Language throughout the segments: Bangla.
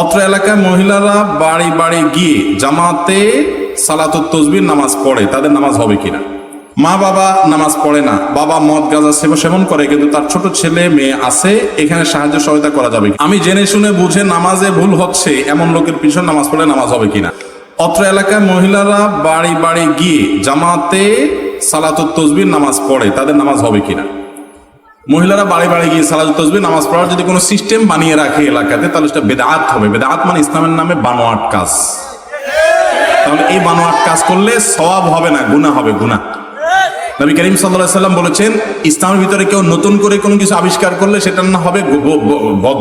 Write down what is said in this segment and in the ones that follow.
অত্র এলাকায় মহিলারা বাড়ি বাড়ি গিয়ে জামাতে সালাতুত তসবির নামাজ পড়ে, তাদের নামাজ হবে কিনা? মা বাবা নামাজ পড়ে না, বাবা মদ, গাঁজা সেবা সেবন করে, কিন্তু তার ছোট ছেলে মেয়ে আছে, এখানে সাহায্য সহায়তা করা যাবে? আমি জেনে শুনে বুঝে নামাজে ভুল হচ্ছে, এমন লোকের পিছনে নামাজ পড়লে নামাজ হবে কিনা? অত্র এলাকায় মহিলারা বাড়ি বাড়ি গিয়ে জামাতে সালাতুত তসবির নামাজ পড়ে, তাদের নামাজ হবে কিনা? মহিলারা বাড়ি বাড়ি গিয়ে সালাদ তসবি নামাজ পড়ার যদি কোনো সিস্টেম বানিয়ে রাখে এলাকাতে, তাহলে সেটা বেদাত হবে। বেদাত মানে ইসলামের নামে বানোয়াট কাজ। তাহলে এই বানোয়াট কাজ করলে সওয়াব হবে না, গুনাহ হবে, গুনাহ। নবী করিম সাল্লাহ সাল্লাম বলেছেন, ইসলামের ভিতরে কেউ নতুন করে কোনো কিছু আবিষ্কার করলে সেটার না হবে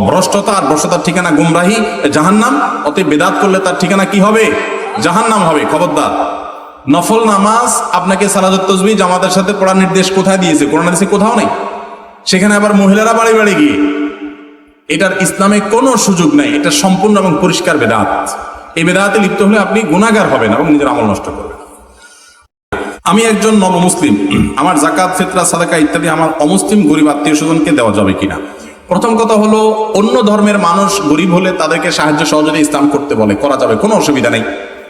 ভ্রষ্টতা, আর ভ্রষ্টতার ঠিকানা গুমরাহি, জাহান্নাম। অতএব বেদাত করলে তার ঠিকানা কি হবে? জাহান্নাম হবে। খবরদার। নফল নামাজ আপনাকে সালাদত তসবি জামাতের সাথে পড়ার নির্দেশ কোথায় দিয়েছে? কোরআন হাদিসে কোথাও নেই? সেখানে আবার মহিলারা বাড়ি বাড়ি গিয়ে। এটার ইসলামে কোনো সুযোগ নাই। এটা সম্পূর্ণ এবং পরিষ্কার বেদাত। এই বেদাতে লিপ্ত হলে আপনি গুণাগার হবেন এবং নিজের আমল নষ্ট করবেন। আমি একজন নব মুসলিম। আমার জাকাত ফিতরা, সাদাকা ইত্যাদি আমার অমুসলিম গরিব আত্মীয় স্বজনকে দেওয়া যাবে কিনা? প্রথম কথা হলো, অন্য ধর্মের মানুষ গরিব হলে তাদেরকে সাহায্য সহযোগিতা ইসলাম করতে বলে। করা যাবে, কোনো অসুবিধা নেই।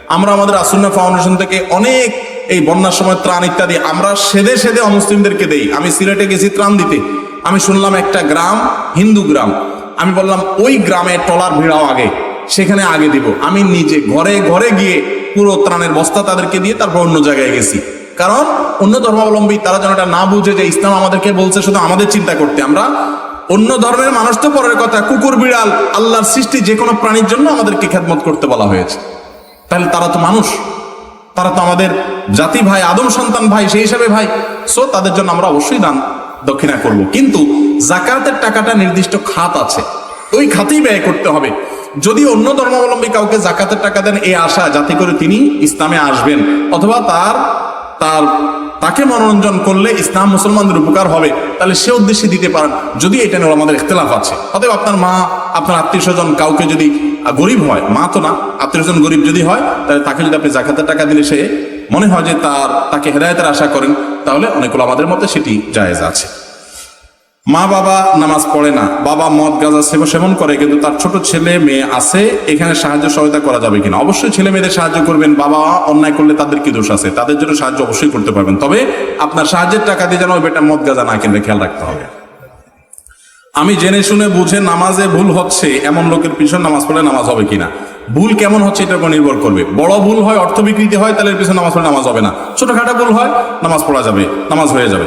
আমরা আমাদের আসুন্না ফাউন্ডেশন থেকে অনেক এই বন্যার সময় ত্রাণ ইত্যাদি। আমরা সেদে সেদে অমুসলিমদেরকে দেই। আমি সিলেটে গেছি ত্রাণ দিতে। আমি শুনলাম একটা গ্রাম, হিন্দু গ্রাম। আমি বললাম, ওই গ্রামে টলার ভিড়াও আগে। সেখানে আগে দিব। আমি নিজে ঘরে ঘরে গিয়ে পুরো ত্রাণের বস্তা তাদেরকে দিয়ে তারপর অন্য জায়গায় গেছি। কারণ অন্য ধর্মাবলম্বী, তারা যেন এটা না বুঝে যে ইসলাম আমাদেরকে বলছে শুধু আমাদের চিন্তা করতে। আমরা অন্য ধর্মের মানুষ তো পরের কথা। কুকুর, বিড়াল, আল্লাহর সৃষ্টি যে কোনো প্রাণীর জন্য আমাদেরকে খেদমত করতে বলা হয়েছে। তাহলে তারা তো মানুষ। তারা তো আমাদের জাতি ভাই, আদম সন্তান ভাই, সেই হিসাবে ভাই। সো তাদের জন্য আমরা অবশ্যই দান দক্ষিণা করব। কিন্তু জাকাতের টাকাটা নির্দিষ্ট খাত আছে। ওই খাতেই ব্যয় করতে হবে। যদি অন্য ধর্মাবলম্বী কাউকে জাকাতের টাকা দেন এই আশা, যাতে করে তিনি ইসলামে আসবেন। অথবা তার তার, তাকে মনোরঞ্জন করলে ইসলাম মুসলমানদের উপকার হবে। তাহলে সে উদ্দেশ্যে দিতে পারেন। যদি এটা নিয়ে আমাদের ইখতলাফ আছে। অতএব আপনার মা আপনার আত্মীয় স্বজন কাউকে যদি গরিব হয়, মা তো না, আত্মীয় স্বজন গরিব যদি হয়, তাহলে তাকে যদি আপনি জাকাতের টাকা দিলে সে মনে হয় যে তার, তাকে হেদায়তের আশা করেন, তাহলে অনেকগুলো আমাদের মধ্যে সেটি জায়েজ আছে। মা বাবা নামাজ পড়ে না, বাবা মদ, গাঁজা সেবা সেবন করে, কিন্তু তার ছোট ছেলে মেয়ে আছে, এখানে সাহায্য সহায়তা করা যাবে কিনা? অবশ্যই ছেলে মেয়েদের সাহায্য করবেন, বাবা অন্যায় করলে তাদের কি দোষ আছে? তাদের জন্য সাহায্য অবশ্যই করতে পারবেন। তবে আপনার সাহায্যের টাকা দিয়ে যেন বেটা মদ, গাঁজা না কিনলে খেয়াল রাখতে হবে। আমি জেনে শুনে বুঝে নামাজে ভুল হচ্ছে, এমন লোকের পিছনে নামাজ পড়লে নামাজ হবে কিনা? ভুল কেমন হচ্ছে এটার উপর নির্ভর করবে। বড় ভুল হয়, অর্থ বিকৃতি হয়, তাহলে এর পিছনে নামাজ পড়লে নামাজ হবে না। ছোটখাটো ভুল হয়, নামাজ পড়া যাবে, নামাজ হয়ে যাবে।